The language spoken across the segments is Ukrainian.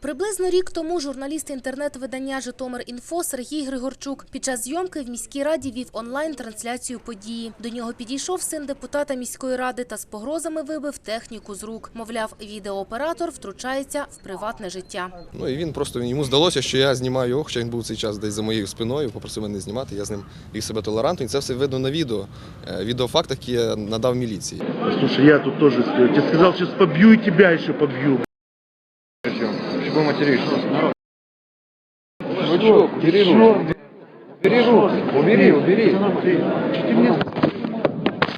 Приблизно рік тому журналіст інтернет-видання Житомир Інфо Сергій Григорчук під час зйомки в міській раді вів онлайн-трансляцію події. До нього підійшов син депутата міської ради та з погрозами вибив техніку з рук. Мовляв, відеооператор втручається в приватне життя. Ну і він просто йому здалося, що я знімаю його, хоча він був цей час десь за моєю спиною, попросив мене знімати. Я з ним вів себе толерантно. І це все видно на відео. Е, Відеофакт, який я надав міліції. Слушай, я тут тоже стою. Я тебе сказал, сейчас побью и тебя еще побью. материшься. Ну что, убери руку. Убери руку, Убери, убери.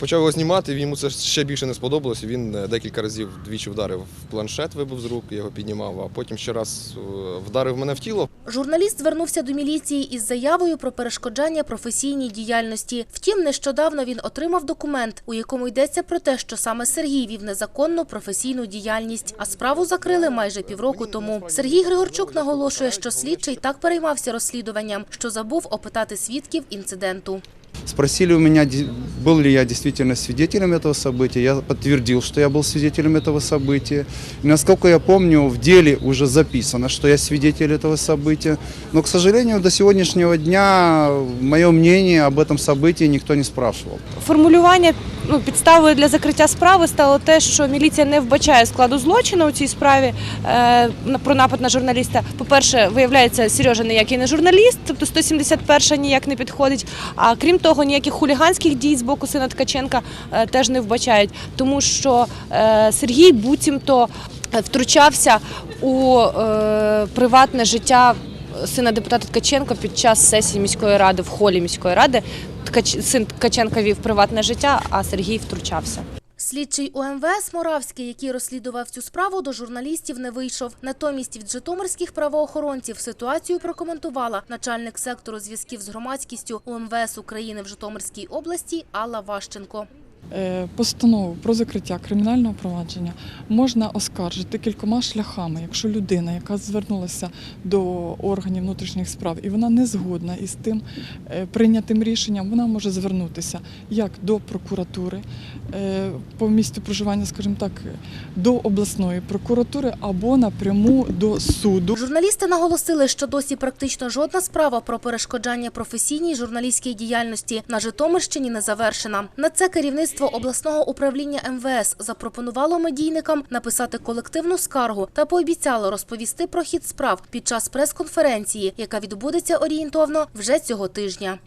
Почав його знімати, йому це ще більше не сподобалося. Він е, декілька разів двічі вдарив в планшет, вибив з рук, його піднімав, а потім ще раз е, вдарив мене в тіло. Журналіст звернувся до міліції із заявою про перешкоджання професійній діяльності. Втім, нещодавно він отримав документ, у якому йдеться про те, що саме Сергій вів незаконну професійну діяльність, а справу закрили майже півроку тому. Сергій Григорчук наголошує, що слідчий так переймався розслідуванням, що забув опитати свідків інциденту. Спросили у меня, ди- был ли я действительно свидетелем этого события. Я подтвердил, что я был свидетелем этого события. И насколько я помню, в деле уже записано, что я свидетель этого события. Но, к сожалению, до сегодняшнего дня мое мнение об этом событии никто не спрашивал. Формулювання ну, підставою для закриття справи стало те, що міліція не вбачає складу злочину у цій справі е, про напад на журналіста. По-перше, виявляється, Сережа ніякий не журналіст, тобто 171 ніяк не підходить. А крім того, ніяких хуліганських дій з боку сина Ткаченка е, теж не вбачають, тому що е, Сергій буцімто е, втручався у е, приватне життя сина депутата Ткаченка під час сесії міської ради в холі міської ради. Син Ткаченка вів приватне життя, а Сергій втручався. Слідчий УМВС Моравський, який розслідував цю справу, до журналістів не вийшов. Натомість від житомирських правоохоронців ситуацію прокоментувала начальник сектору зв'язків з громадськістю УМВС України в Житомирській області Алла Ващенко. Е, Постанову про закриття кримінального провадження можна оскаржити кількома шляхами, якщо людина, яка звернулася до органів внутрішніх справ, і вона не згодна із тим е, прийнятим рішенням, вона може звернутися як до прокуратури е, по місцю проживання, скажімо так, до обласної прокуратури або напряму до суду. Журналісти наголосили, що досі практично жодна справа про перешкоджання професійній журналістській діяльності на Житомирщині не завершена. На це керівництво обласного управління МВС запропонувало медійникам написати колективну скаргу та пообіцяло розповісти про хід справ під час прес-конференції, яка відбудеться орієнтовно вже цього тижня.